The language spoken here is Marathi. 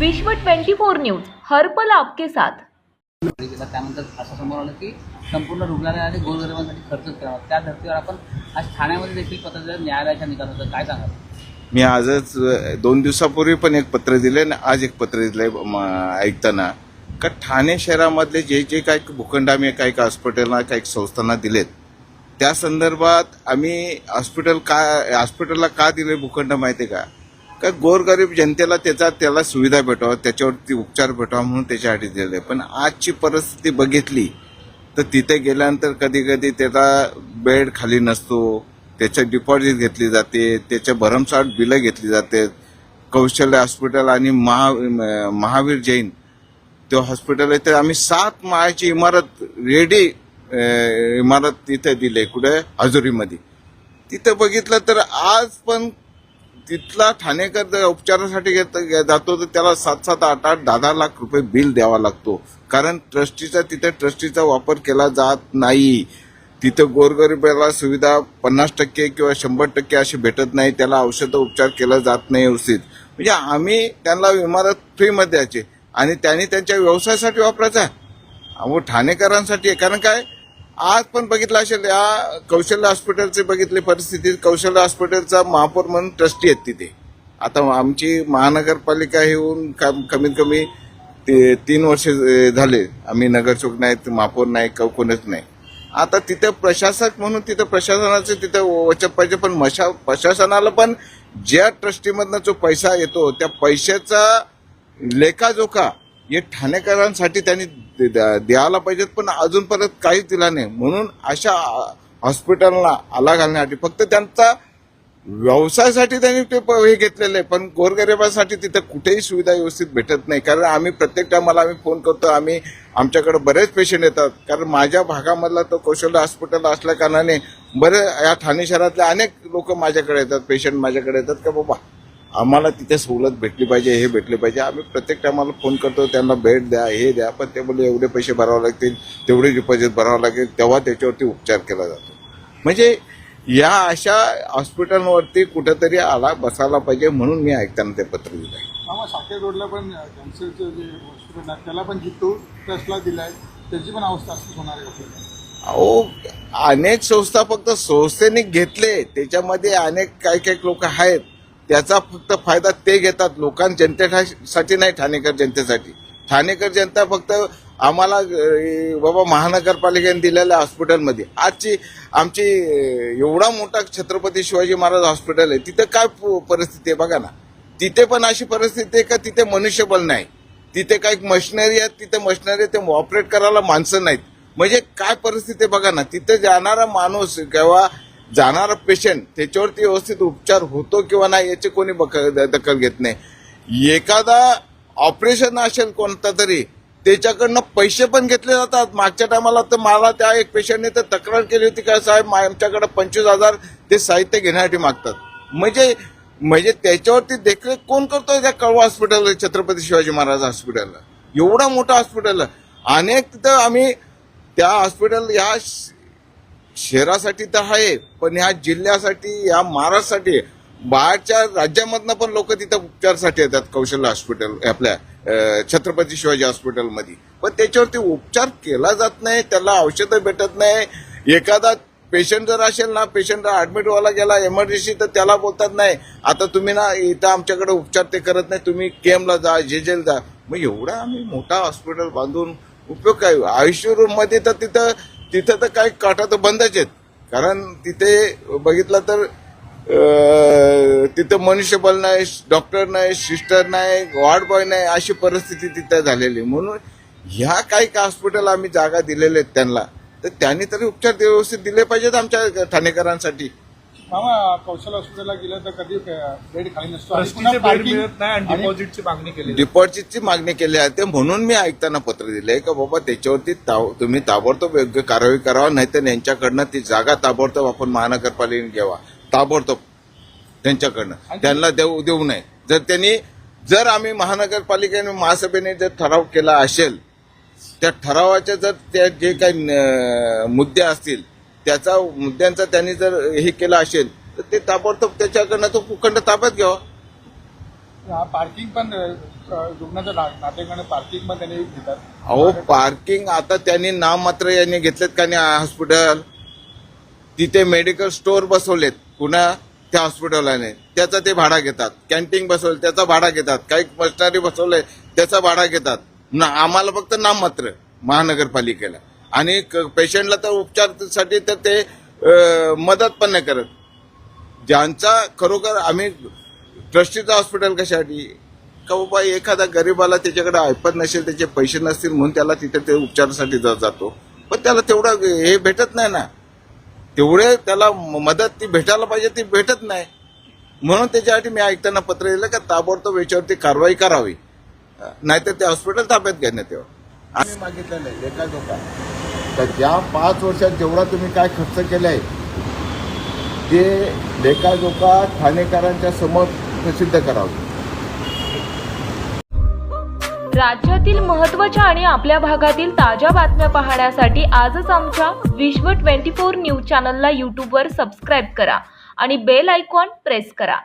विश्व 24 न्यूज हर्पल आपके साथ. त्यानंतर असं समोर आलं की संपूर्ण रुग्णालय आणि गोरगरिबांसाठी खर्चच करावा. त्या धर्तीवर आपण आज ठाण्यामध्ये देखील पत्र दिलं न्यायालयाच्या निकालाचं. काय सांगाल? मी आजच दोन दिवसापूर्वी पण एक पत्र दिले आणि आज एक पत्र दिलंय म, ऐकताना. का ठाणे शहरामधले जे जे काही भूखंड आम्ही काही काही हॉस्पिटलला काही संस्थांना दिलेत त्या संदर्भात आम्ही हॉस्पिटल का हॉस्पिटलला का दिले भूखंड माहिती आहे का? का गोरगरीब जनतेला त्याचा त्याला सुविधा भेटावं त्याच्यावरती उपचार भेटावा म्हणून त्याच्यासाठी दिले पण आजची परिस्थिती बघितली तर तिथे गेल्यानंतर कधी कधी त्याचा बेड खाली नसतो त्याचं डिपॉझिट घेतली जाते त्याचे भरमसाठ बिलं घेतली जाते. कौशल्य हॉस्पिटल आणि महा महावीर जैन तो हॉस्पिटल आहे तर आम्ही सात माळ्याची इमारत रेडी इमारत तिथे दिली कुठे? हजुरीमध्ये. तिथं बघितलं तर आज पण तिथला ठाणेकर जर उपचारासाठी घेत जातो तर त्याला सात सात आठ आठ दहा दहा लाख रुपये बिल द्यावा लागतो. कारण ट्रस्टीचा तिथे ट्रस्टीचा वापर केला जात नाही. तिथं गोरगरिबाला सुविधा पन्नास टक्के किंवा शंभर टक्के अशी भेटत नाही. त्याला औषध उपचार केला जात नाही व्यवस्थित. म्हणजे आम्ही त्यांना इमारत फ्रीमध्ये द्यायची आणि त्यांनी त्यांच्या व्यवसायासाठी वापरायचा अहो ठाणेकरांसाठी आहे. कारण काय? आज पण बघितलं असेल या कौशल्य हॉस्पिटलचे बघितले परिस्थितीत कौशल्य हॉस्पिटलचा महापौर म्हणून ट्रस्टी आहेत तिथे. आता आमची महानगरपालिका येऊन कम- कमीत कमी ते तीन वर्ष झाले. आम्ही नगरचौक नाहीत महापौर नाही क- कोणच नाही. आता तिथं प्रशासक म्हणून तिथं प्रशासनाचं तिथं वचक पाहिजे पण मशा प्रशासनाला पण ज्या ट्रस्टीमधनं जो पैसा येतो त्या पैशाचा लेखाजोखा हे ठाणेकरांसाठी त्यांनी द- द्यायला पाहिजेत पण अजूनपर्यंत काही दिला नाही. म्हणून अशा हॉस्पिटलला आला घालण्यासाठी फक्त त्यांचा व्यवसायासाठी त्यांनी ते प- हे घेतलेलं आहे पण गोरगरिबासाठी तिथं कुठेही सुविधा व्यवस्थित भेटत नाही. कारण आम्ही प्रत्येक टायमाला आम्ही फोन करतो आम्ही आमच्याकडे बरेच पेशंट येतात. कारण माझ्या भागामधला तो कौशल्य हॉस्पिटल असल्या कारणाने बरे या ठाणे शहरातले अनेक लोक माझ्याकडे येतात पेशंट माझ्याकडे येतात का बाबा आम्हाला तिथे सवलत भेटली पाहिजे हे भेटले पाहिजे. आम्ही प्रत्येक टायमाला फोन करतो त्यांना भेट द्या हे द्या. पण ते बोलले एवढे पैसे भरावे लागतील तेवढे डिपॉझिट भरावं लागेल. तेव्हा त्याच्यावरती उपचार केला जातो. म्हणजे या अशा हॉस्पिटलवरती कुठेतरी आला बसायला पाहिजे म्हणून मी ऐकताना ते पत्र दिलं आहे रोडला पण कॅन्सरचं जे हॉस्पिटल आहे त्याला पण जितू ट्रस्टला दिलाय त्याची पण अवस्था होणार आहे आपल्याला अहो अनेक संस्था फक्त संस्थेने घेतले. त्याच्यामध्ये अनेक काही काही लोक आहेत. त्याचा फक्त फायदा ते घेतात लोकां जनतेसाठी नाही ठाणेकर जनतेसाठी. ठाणेकर जनता फक्त आम्हाला बाबा महानगरपालिकेने दिलेल्या हॉस्पिटलमध्ये. आजची आमची एवढा मोठा छत्रपती शिवाजी महाराज हॉस्पिटल आहे तिथं काय परिस्थिती आहे बघा ना. तिथे पण अशी परिस्थिती आहे का तिथे मनुष्यबळ नाही. तिथे काही मशिनरी आहेत तिथे मशिनरी ते ऑपरेट करायला माणसं नाहीत. म्हणजे काय परिस्थिती आहे बघा ना तिथे जाणारा माणूस किंवा जाणारा पेशंट त्याच्यावरती व्यवस्थित उपचार होतो किंवा नाही याची कोणी बक- दखल घेत नाही. एखादा ऑपरेशन असेल कोणता तरी त्याच्याकडनं पैसे पण घेतले जातात. मागच्या टायमाला तर मला त्या एक पेशंटने तर तक्रार केली होती का साहेब आमच्याकडे पंचवीस हजार ते साहित्य घेण्यासाठी मागतात. म्हणजे म्हणजे त्याच्यावरती देखरेख कोण करतोय त्या कळवा हॉस्पिटल छत्रपती शिवाजी महाराज हॉस्पिटलला एवढा मोठा हॉस्पिटल अनेक तिथं आम्ही त्या हॉस्पिटल या शहरासाठी तर आहे पण ह्या जिल्ह्यासाठी या महाराष्ट्रासाठी बाहेरच्या राज्यामधनं पण लोक तिथं उपचारसाठी येतात कौशल्य हॉस्पिटल आपल्या छत्रपती शिवाजी हॉस्पिटलमध्ये. पण त्याच्यावरती उपचार केला जात नाही त्याला औषधं भेटत नाही. एखादा पेशंट जर असेल ना पेशंट ऍडमिट व्हायला गेला एमर्जन्सी तर त्याला बोलतात नाही आता तुम्ही ना इथं आमच्याकडे उपचार ते करत नाही तुम्ही केमला जा जेजेल जा मग एवढा आम्ही मोठा हॉस्पिटल बांधून उपयोग काय? आयुष्य रूममध्ये तर तिथं तिथं तर काही काटा तर बंदच आहेत. कारण तिथे बघितलं तर तिथं मनुष्यबल नाही डॉक्टर नाही सिस्टर नाही वॉर्ड बॉय नाही अशी परिस्थिती तिथं झालेली. म्हणून ह्या काही का हॉस्पिटल आम्ही जागा दिलेल्या आहेत त्यांना. तर त्यांनी तरी उपचार व्यवस्थित दिले पाहिजेत आमच्या ठाणेकरांसाठी. कौशल हॉस्पिटलला गेलं तर कधी बेड खाली नसतो. आणि ट्रस्टीचे पुन्हा बेड parking मिळत नाही आणि आणि डिपॉझिटची मागणी केली डिपॉझिटची मागणी केली आहे. ते म्हणून मी ऐकताना पत्र दिलंय का बाबा त्याच्यावरती ताव- तुम्ही ताबडतोब योग्य कारवाई करावा नाहीतर यांच्याकडनं ती जागा ताबडतोब आपण महानगरपालिकेने घ्यावा. ताबडतोब त्यांच्याकडनं. त्यांना देऊ देऊ नये. जर त्यांनी जर आम्ही महानगरपालिकेने महासभेने जर ठराव केला असेल त्या ठरावाचे जर त्या जे काही न- मुद्दे असतील त्याचा मुद्द्यांचा त्यांनी जर हे केलं असेल तर ते ताबडतोब त्याच्याकडनं तो भूखंड ताब्यात घ्यावा. पार्किंग पण रुग्णाच्या नातेवाईकांना पार्किंगमध्ये त्यांनी घेतात अहो पार्किंग आता त्यांनी नाम मात्र यांनी घेतलेत का नाही हॉस्पिटल तिथे मेडिकल स्टोअर बसवलेत. पुन्हा त्या हॉस्पिटलाने त्याचा ते भाडा घेतात. कॅन्टीन बसवले त्याचा भाडा घेतात. काही मशिनरी बसवलंय त्याचा भाडा घेतात. ना आम्हाला फक्त नाम मात्र महानगरपालिकेला. आणि पेशंटला तर उपचारासाठी तर ते मदत पण नाही करत. ज्यांचा खरोखर आम्ही ट्रस्टीचं हॉस्पिटल कशासाठी? का बाबा एखादा गरीबाला त्याच्याकडे ऐपत नसेल त्याचे पैसे नसतील म्हणून त्याला तिथे ते उपचारासाठी जा- जातो. पण त्याला तेवढं हे भेटत नाही ना. तेवढे त्याला म- मदत ती भेटायला पाहिजे ती भेटत नाही. म्हणून त्याच्यासाठी मी ऐकताना पत्र दिलं का ताबडतोब याच्यावरती कारवाई करावी. नाहीतर ते हॉस्पिटल ताब्यात घेण्यात यावं. आम्ही मागितलं एका जोका तर ज्या पाच वर्षात जेवढा तुम्ही काय खर्च केलाय ते लेखाजोखा ठाणेकरांच्या समोर प्रसिद्ध करावं. राज्यातील महत्त्वाच्या आणि आपल्या भागातील ताज्या बातम्या पाहण्यासाठी आजच आमच्या विश्व ट्वेंटी फोर न्यूज चॅनलला यूट्यूबवर सबस्क्राईब करा आणि बेल आयकॉन प्रेस करा.